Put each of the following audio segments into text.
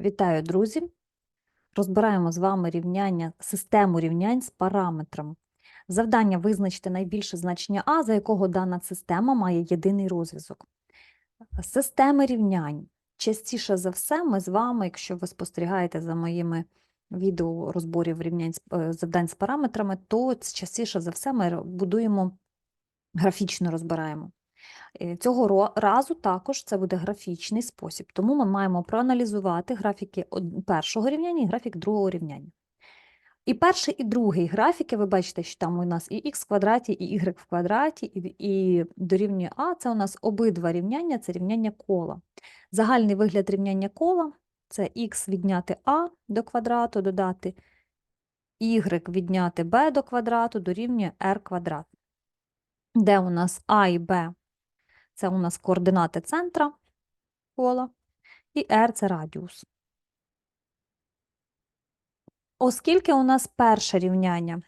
Вітаю, друзі! Розбираємо з вами рівняння, систему рівнянь з параметрами. Завдання визначити найбільше значення А, за якого дана система має єдиний розв'язок. Системи рівнянь. Частіше за все, ми з вами, якщо ви спостерігаєте за моїми відео розборів рівнянь е, завдань з параметрами, то частіше за все ми будуємо графічно розбираємо. Е, Цього разу також це буде графічний спосіб, тому ми маємо проаналізувати графіки першого рівняння і графік другого рівняння. І перший, і другий графіки, ви бачите, що там у нас і х в квадраті, і y в квадраті, і, і дорівнює а, це у нас обидва рівняння, це рівняння кола. Загальний вигляд рівняння кола це х відняти а до квадрату, додати y відняти b до квадрату дорівнює r квадрат. Де у нас а і b це у нас координати центра кола, і r це радіус. Оскільки у нас перше рівняння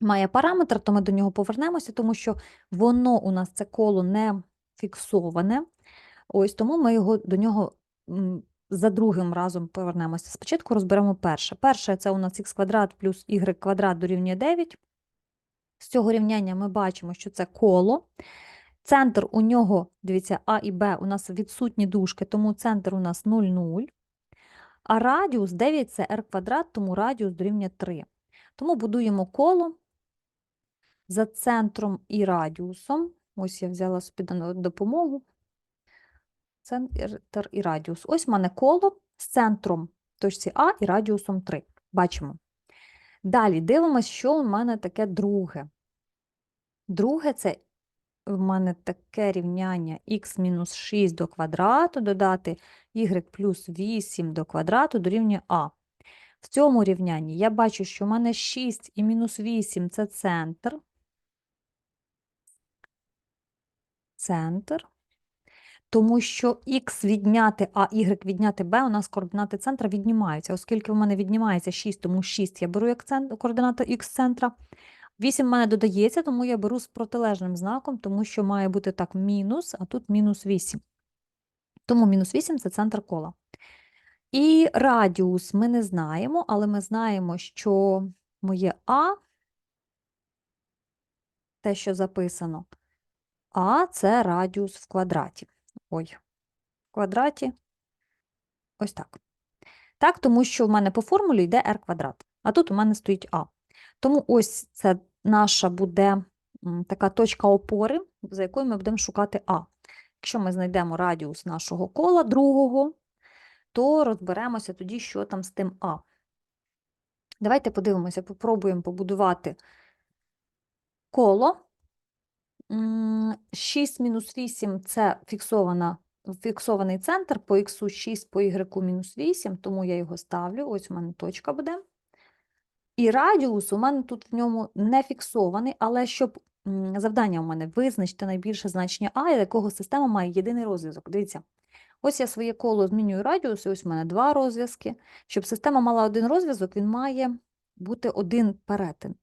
має параметр, то ми до нього повернемося, тому що воно у нас це коло не фіксоване. Ось тому ми його до нього за другим разом повернемося. Спочатку розберемо перше. Перше це у нас х квадрат плюс y квадрат дорівнює 9. З цього рівняння ми бачимо, що це коло. Центр у нього, дивіться, А і Б у нас відсутні дужки, тому центр у нас 0, 0. А радіус 9 це r квадрат, тому радіус дорівнює 3. Тому будуємо коло за центром і радіусом. Ось я взяла собі допомогу. Центр і радіус. Ось в мене коло з центром точці А і радіусом 3. Бачимо. Далі дивимося, що у мене таке друге. Друге це в мене таке рівняння мінус 6 до квадрату додати y плюс 8 до квадрату дорівнює а. В цьому рівнянні я бачу, що в мене 6 і мінус 8 – це центр. Центр. Тому що х відняти а, y відняти b, у нас координати центра віднімаються. Оскільки в мене віднімається 6, тому 6 я беру як координату х центра. 8 в мене додається, тому я беру з протилежним знаком, тому що має бути так мінус, а тут мінус 8. Тому мінус 8 – це центр кола. І радіус ми не знаємо, але ми знаємо, що моє А, те, що записано, А – це радіус в квадраті. Ой, в квадраті ось так. Так, тому що в мене по формулі йде r квадрат, а тут у мене стоїть А. Тому ось це наша буде така точка опори, за якою ми будемо шукати А. Якщо ми знайдемо радіус нашого кола другого, то розберемося тоді, що там з тим А. Давайте подивимося, попробуємо побудувати коло. 6 мінус 8 – це фіксована, фіксований центр, по х 6, по y мінус 8, тому я його ставлю, ось у мене точка буде. І радіус у мене тут в ньому не фіксований, але щоб завдання у мене визначити найбільше значення А, якого система має єдиний розв'язок. Дивіться, ось я своє коло змінюю радіус, і ось у мене два розв'язки. Щоб система мала один розв'язок, він має бути один перетин.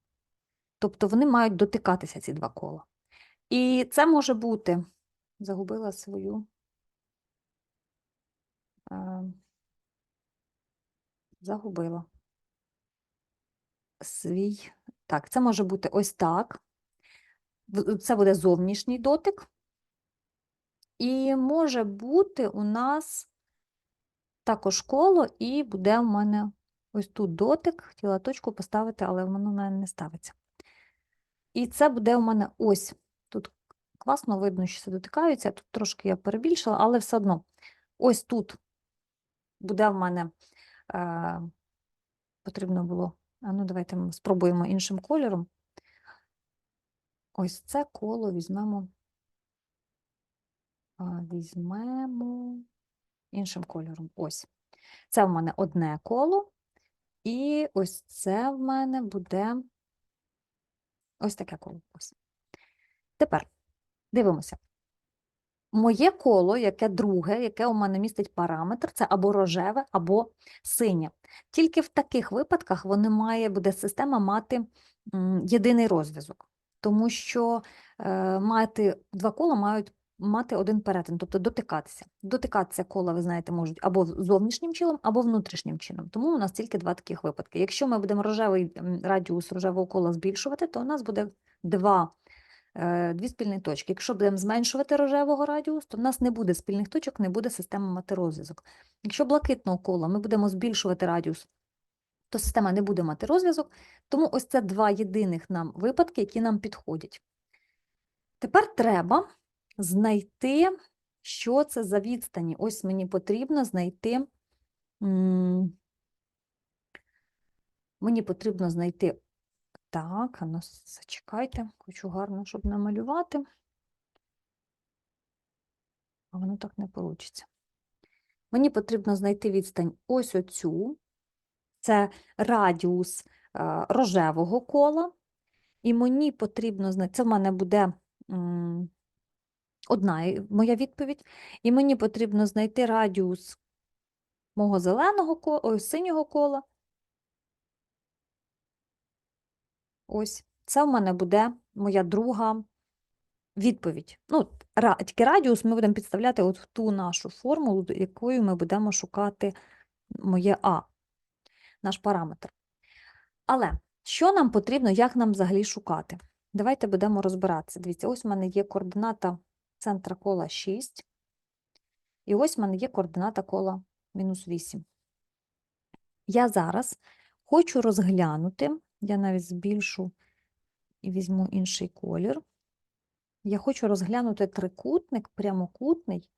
Тобто вони мають дотикатися, ці два кола. І це може бути, загубила свою. е, Загубила свій. Так, це може бути ось так. Це буде зовнішній дотик. І може бути у нас також коло, і буде у мене ось тут дотик. Хотіла точку поставити, але воно в мене не ставиться. І це буде у мене ось. Тут класно видно, що це дотикаються. Тут трошки я перебільшила, але все одно. Ось тут буде в мене е, потрібно було. Ну, давайте ми спробуємо іншим кольором. Ось це коло візьмемо. Візьмемо іншим кольором. Ось. Це в мене одне коло, і ось це в мене буде ось таке коло. Ось. Тепер дивимося. Моє коло, яке друге, яке у мене містить параметр, це або рожеве, або синє. Тільки в таких випадках вони має, буде система мати єдиний розв'язок, тому що е, мати два кола мають мати один перетин, тобто дотикатися. Дотикатися кола, ви знаєте, можуть або зовнішнім чином, або внутрішнім чином. Тому у нас тільки два таких випадки. Якщо ми будемо рожевий радіус рожевого кола збільшувати, то у нас буде два, дві спільні точки. Якщо будемо зменшувати рожевого радіус, то в нас не буде спільних точок, не буде системи мати розв'язок. Якщо блакитного кола ми будемо збільшувати радіус, то система не буде мати розв'язок. Тому ось це два єдиних нам випадки, які нам підходять. Тепер треба знайти, що це за відстані. Ось мені потрібно знайти. Мені потрібно знайти. Так, а ну зачекайте, хочу гарно, щоб намалювати. А воно так не вийде. Мені потрібно знайти відстань ось оцю. Це радіус е, рожевого кола. І мені потрібно знайти, це в мене буде одна моя відповідь. І мені потрібно знайти радіус мого зеленого кола, синього кола. Ось, це в мене буде моя друга відповідь. Ну, тільки радіус ми будемо підставляти от в ту нашу формулу, якою ми будемо шукати моє А, наш параметр. Але що нам потрібно, як нам взагалі шукати? Давайте будемо розбиратися. Дивіться, ось в мене є координата центра кола 6, і ось в мене є координата кола мінус 8. Я зараз хочу розглянути, я навіть збільшу і візьму інший колір. Я хочу розглянути трикутник, прямокутний,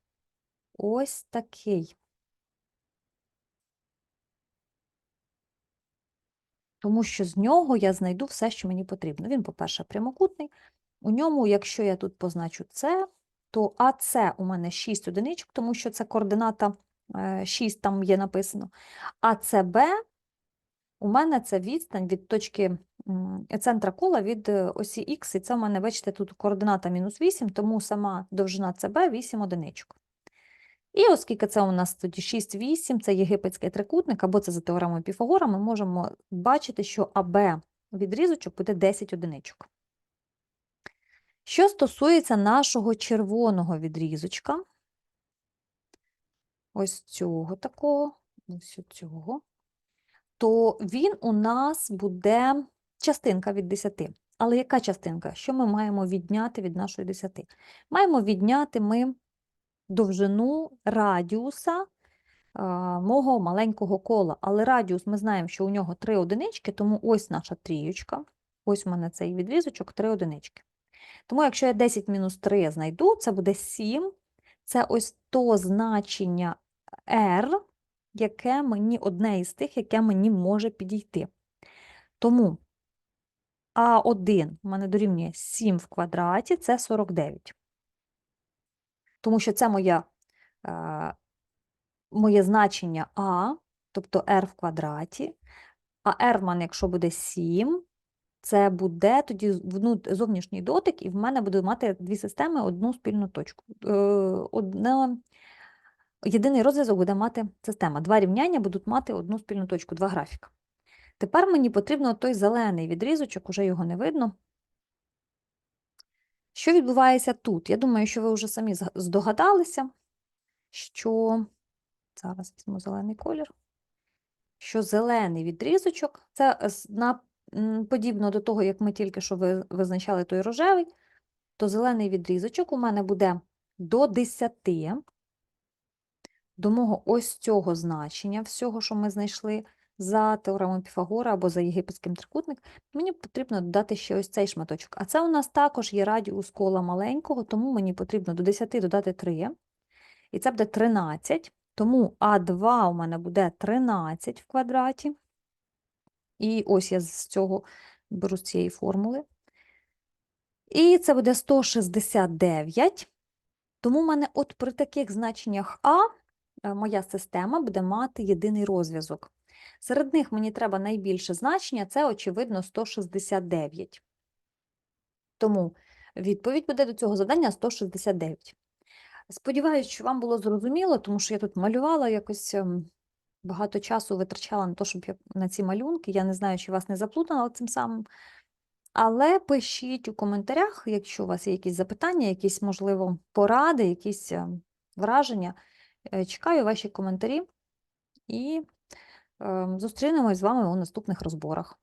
ось такий. Тому що з нього я знайду все, що мені потрібно. Він, по-перше, прямокутний. У ньому, якщо я тут позначу С, то АС у мене 6 одиничок, тому що це координата е, 6 там є написано. А ЦБ у мене це відстань від точки центра кола від е, осі Х, і це у мене, бачите, тут координата мінус 8, тому сама довжина ЦБ 8 одиничок. І оскільки це у нас тоді 6, 8, це єгипетський трикутник, або це за теоремою Піфагора, ми можемо бачити, що АБ відрізочок буде 10 одиничок. Що стосується нашого червоного відрізочка, ось цього такого, ось цього, то він у нас буде частинка від 10. Але яка частинка? Що ми маємо відняти від нашої 10? Маємо відняти ми довжину радіуса мого маленького кола. Але радіус ми знаємо, що у нього 3 одинички, тому ось наша трієчка. Ось у мене цей відрізочок 3 одинички. Тому якщо я 10 мінус 3 знайду, це буде 7. Це ось то значення r, яке мені одне із тих, яке мені може підійти. Тому А1 у мене дорівнює 7 в квадраті, це 49. Тому що це моя, е, моє значення А, тобто r в квадраті. А r в мене, якщо буде 7, це буде тоді зовнішній дотик, і в мене буде мати дві системи одну спільну точку. Е, Одна, єдиний розв'язок буде мати система. Два рівняння будуть мати одну спільну точку, два графіка. Тепер мені потрібно той зелений відрізочок, уже його не видно. Що відбувається тут? Я думаю, що ви вже самі здогадалися, що зараз візьму зелений колір, що зелений відрізочок це на, подібно до того, як ми тільки що визначали той рожевий, то зелений відрізочок у мене буде до 10, до мого ось цього значення, всього, що ми знайшли за теоремою Піфагора або за єгипетським трикутник, мені потрібно додати ще ось цей шматочок. А це у нас також є радіус кола маленького, тому мені потрібно до 10 додати 3, і це буде 13. Тому А2 у мене буде 13 в квадраті. І ось я з цього беру з цієї формули. І це буде 169. Тому в мене от при таких значеннях А моя система буде мати єдиний розв'язок. Серед них мені треба найбільше значення, це, очевидно, 169. Тому відповідь буде до цього завдання 169. Сподіваюсь, що вам було зрозуміло, тому що я тут малювала якось ем, багато часу витрачала на те, щоб я на ці малюнки. Я не знаю, чи вас не заплутала цим самим. Але пишіть у коментарях, якщо у вас є якісь запитання, якісь, можливо, поради, якісь е, враження. Е, Чекаю ваші коментарі і е, зустрінемось з вами у наступних розборах.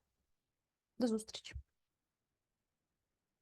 До зустрічі!